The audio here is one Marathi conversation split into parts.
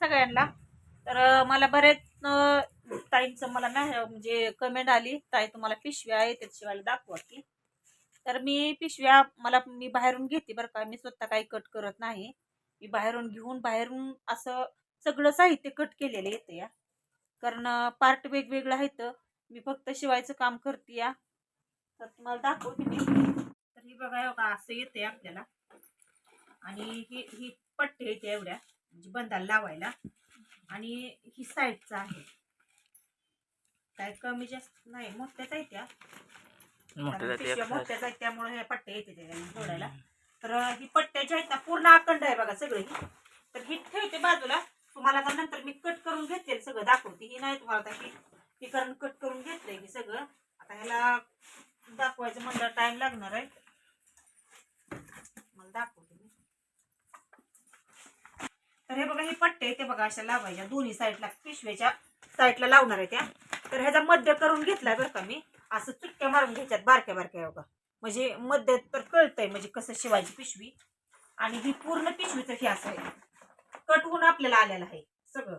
सगळ्यांना. तर मला बरेच ताईंचं मला मॅ म्हणजे कमेंट आली. ताई तुम्हाला पिशव्या आहे त्याशिवाय दाखवा की. तर मी पिशव्या मला मी बाहेरून घेते बरं का. मी स्वतः काही कट करत नाही. मी बाहेरून घेऊन बाहेरून असं सगळं साहित्य कट केलेलं येतं या. कारण पार्ट वेगवेगळं आहे तर मी फक्त शिवायचं काम करते या. तर तुम्हाला दाखवते मी. तर ही बघा बघा असं येते आपल्याला. आणि ही ही पट्टी येते एवढ्या. म्हणजे बंदाला लावायला. आणि ही साईडचा आहे. काय कमी जास्त नाही मोठ्याच आहेत त्या. मोठ्याच आहेत त्यामुळे ह्या पट्ट्या येते जोडायला. तर ही पट्ट्याच्या आहेत ना पूर्ण अखंड आहे बघा सगळं. ही तर ही ठेवते बाजूला. तुम्हाला आता नंतर मी कट करून घेतले सगळं दाखवते. ही नाही तुम्हाला आता ही कारण कट करून घेतलंय ही सगळं. आता ह्याला दाखवायचं म्हणलं टाइम लागणार आहे. मला दाखवते मी तर हे बघा हे पट्टे ते बघा अशा लावायच्या. दोन्ही साईडला पिशव्याच्या साईडला लावणार आहे त्या. तर ह्याचा मध्य करून घेतलाय बरं का मी. असं चुटक्या मारून घ्यायच्यात बारक्या बारक्या बघा. म्हणजे मध्य तर कळतंय म्हणजे कसं शिवायची पिशवी. आणि ही पूर्ण पिशवीचं हे असं आहे. कट होऊन आपल्याला आलेलं आहे सगळं.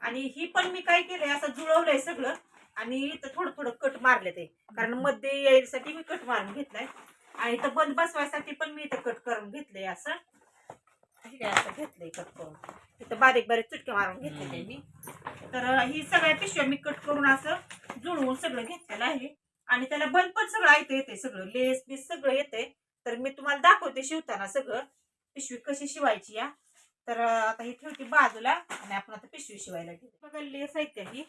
आणि ही पण मी काय केलंय असं जुळवलंय सगळं. आणि इथं थोडं थोडं कट मारले ते. कारण मध्ये यायसाठी मी कट मारून घेतलाय. आणि इथं बंद बसवायसाठी पण मी इथं कट करून घेतलंय असं. हे काय असं घेतलंय कट करून इथं बारीक बारीक चुटके मारून घेतलेले मी. तर ही सगळ्या पिशव्या मी कट करून असं जुळवून सगळं घेतलेलं आहे. आणि त्याला बंद पण सगळं ऐकतं येते सगळं लेस बीस सगळं येते तर मी तुम्हाला दाखवते शिवताना सगळं पिशवी कशी शिवायची या. तर आता ही ठेवते बाजूला आणि आपण आता पिशवी शिवायला घेते बघा लेस आहे त्या ही.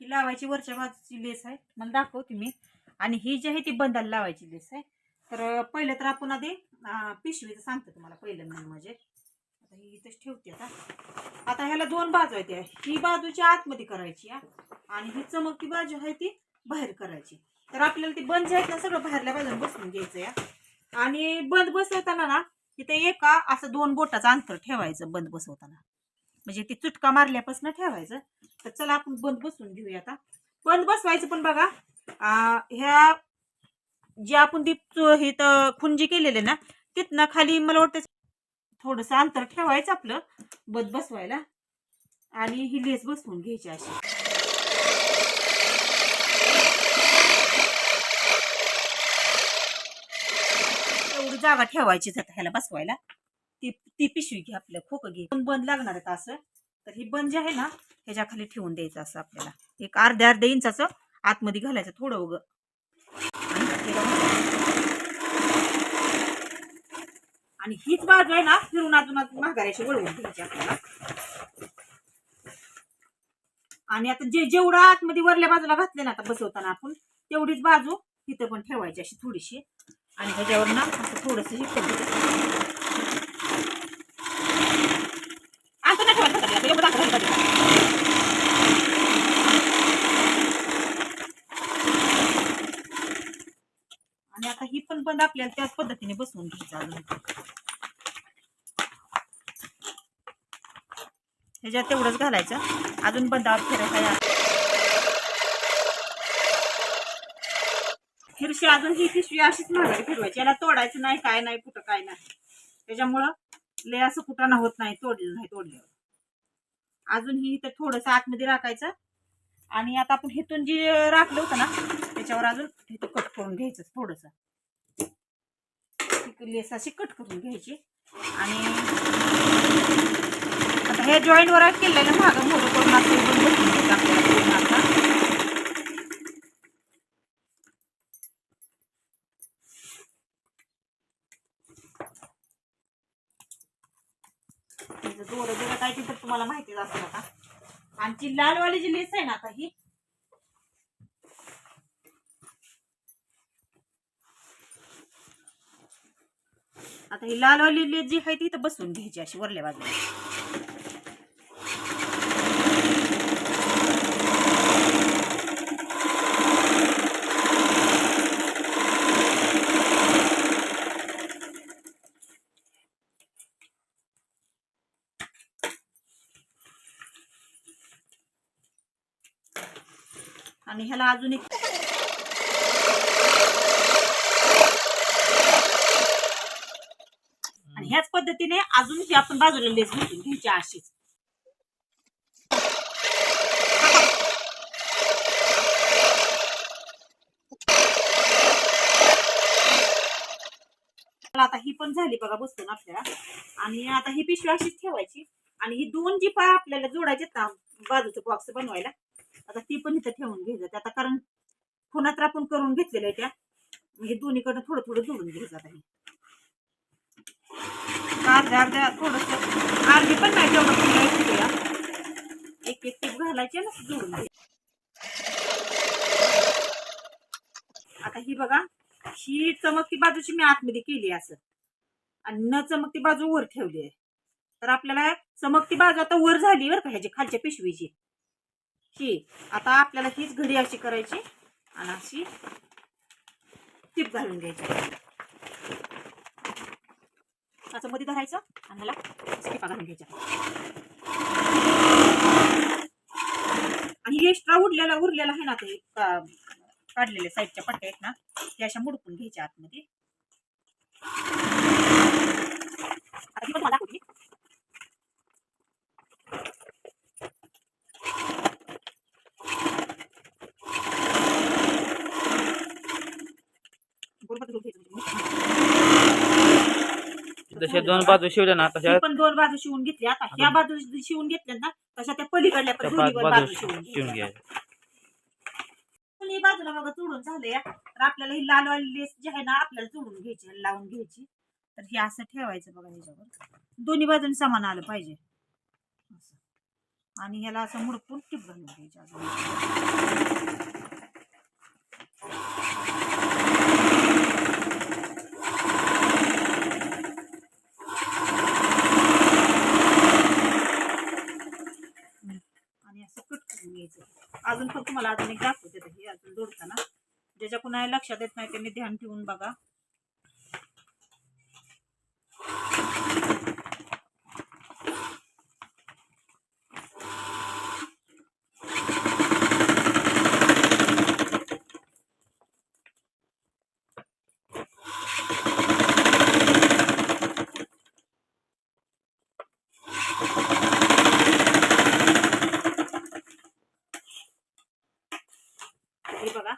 ही लावायची वरच्या बाजूची लेस आहे. मला दाखवते मी. आणि ही जी आहे ती बंदाला लावायची लेस आहे. तर पहिलं तर आपण आधी पिशवीचं सांगते तुम्हाला पहिलं म्हणून म्हणजे. आता ही इथंच ठेवते आता. आता ह्याला दोन बाजू आहेत या. ही बाजूची आतमध्ये करायची या आणि ही चमकती बाजू आहे ती बाहेर करायची. तर आपल्याला ती बंद जे आहेत ना सगळं बाहेरल्या बाजूला बसवून घ्यायचं या. आणि बंद बसवताना ना तिथे एका असं दोन बोटाचं अंतर ठेवायचं बंद बसवताना. म्हणजे ती चुटका मारल्यापासून ठेवायचं. तर चला आपण बंद बसवून घेऊया आता. बंद बसवायचं पण बघा. ह्या जे आपण ती हे तर खुंजी केलेले ना तिथनं खाली मला वाटतं थोडंसं अंतर ठेवायचं आपलं बद बसवायला. आणि ही लेस बसवून घ्यायची अशी. एवढी जागा ठेवायचीच आता ह्याला बसवायला. ती ती पिशवी घे आपलं खोकं घे. पण बंद लागणार आहे असं. तर ही बंद जे आहे ना ह्याच्या खाली ठेवून द्यायचं असं आपल्याला. एक अर्ध्या अर्ध्या इंचाचं आतमध्ये घालायचं थोडं उगं आणि त्याला आणि हीच बाजू आहे ना फिरून अजून अजून माघाऱ्याशी वळवून घ्यायची आपल्याला. आणि आता जे जेवढं आतमध्ये वरल्या बाजूला घातले ना आता बसवताना आपण तेवढीच बाजू तिथं पण ठेवायची अशी थोडीशी. आणि ह्याच्यावर ना असं थोडस असं नाही ठेवायचं हाताला, एवढं दाखवायचं हाताला. आणि आता ही पण बंद आपल्याला त्याच पद्धतीने बसवून घ्यायचं अजून ह्याच्यात तेवढंच घालायचं. अजून बंद फिरायचा हिरशी अजून ही पिशवी अशीच माघारी फिरवायची याला तोडायचं नाही काय नाही कुठं काय नाही. त्याच्यामुळं लय असं कुठं होत नाही तोडलं नाही तोडल्यावर अजून ही इथं थोडंसं आतमध्ये राखायचं. आणि आता आपण हिथून जे राखलं होतं ना त्याच्यावर अजून इथं कट करून घ्यायचं थोडंसं. ती लेस अशी कट करून घ्यायची. आणि आता हे जॉईंट वर केलेलं मागं मोर करून असं इथून आपल्याला पूर्ण दोरं काय तिथं तुम्हाला माहितीच असेल आता. आणि लालवाली जी लेस आहे ना आता ही आता ही लालवाली लेस जी आहे ती तर बसवून घ्यायची अशी वरल्या बाजूला. आणि ह्याला अजून एक पद्धतीने अजून ती आपण बाजूला लेस घेतली घ्यायची अशीच. आता ही पण झाली बघा बसतो ना आपल्याला. आणि आता ही पिशवी अशीच ठेवायची. आणि ही दोन जी पाय आपल्याला जोडायचे ना बाजूचं बॉक्स बनवायला. आता ती पण इथं ठेवून घ्यायचं. आता कारण फोनात आपण करून घेतलेल्या त्या. हे दोन्हीकडनं थोडं थोडं जोडून घ्यायचं आता हे. अर्ध्या अर्ध्या थोडस. अर्धी पण नाही तेवढं पुन्हा एक एक एक टीप घालायचे ना जोडून आता ही बघा ही चमकती बाजूची मी आतमध्ये केली असं. आणि न चमकती बाजू वर ठेवली आहे. तर आपल्याला चमकती बाजू आता वर झाली बरं का ह्याची खालच्या पिशवीची. ही आता आपल्याला हीच घडी अशी करायची. आणि अशी टीप घालून घ्यायची. असं मध्ये धरायचं. आणि मला स्टिपा घालून घ्यायच्या. आणि हे एक्स्ट्रा उरलेला उरलेला आहे ना ते काढलेले साईडच्या पट्ट्या आहेत ना ते अशा मुडकून घ्यायच्या आतमध्ये. आता पण मला दाखवली बरोबर धरून घ्यायचं म्हणजे. जसे दोन बाजू शिवल्या ना तशा पण दोन बाजू शिवून घेतली आता ह्या बाजू शिवून घेतल्या ना तशा त्या पलीकडल्या पण त्या पाच बाजू बाजू शिवून शिवून घ्यायच्या. दोन्ही बाजूला बघा चुडून झाले तर आपल्याला ही लाल वाली लेस जी आहे ना आपल्याला चुडून घ्यायची लावून घ्यायची. तर हे असं ठेवायचं बघा ह्याच्यावर. दोन्ही बाजूने समान आलं पाहिजे. असं. आणि ह्याला असं मुडपून टिप घालून घ्यायची अजून आणि असं कट करून पण तुम्हाला अजून एक दाखवते हे अजून जोडताना. ज्याच्या कुणाला लक्षात येत नाही त्यांनी ध्यान ठेवून बघा. हे बघा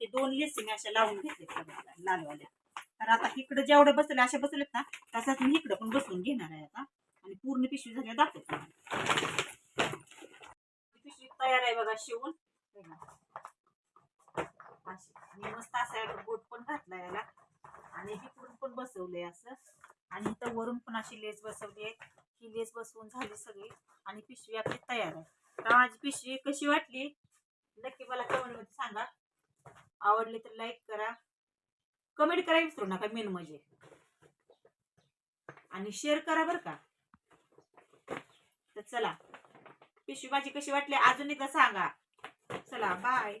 हे दोन लेसिंग अशा लावून घेतले लालवाल्या. तर आता इकडे जेवढे बसले असे बसलेत ना तसंच मी इकडे पण बसवून घेणार आहे आता. आणि पूर्ण पिशवी झाल्या दाखवते पिशवी तयार आहे बघा शिवून. आणि मस्त असा एक बोट पण घातला याला. आणि इकडून पण बसवलंय असं. आणि इथं वरून पण अशी लेस बसवली आहे. ही लेस बसवून झाली सगळी. आणि पिशवी आपली तयार आहे. तर माझी पिशवी कशी वाटली? नक्की मला कमेंटमध्ये सांगा. आवडले तर लाईक करा. कमेंट करायला विसरू नका मेन म्हणजे. आणि शेअर करा बरं का. तर चला. पिशवी भाजी कशी वाटली? अजून एकदा सांगा. चला बाय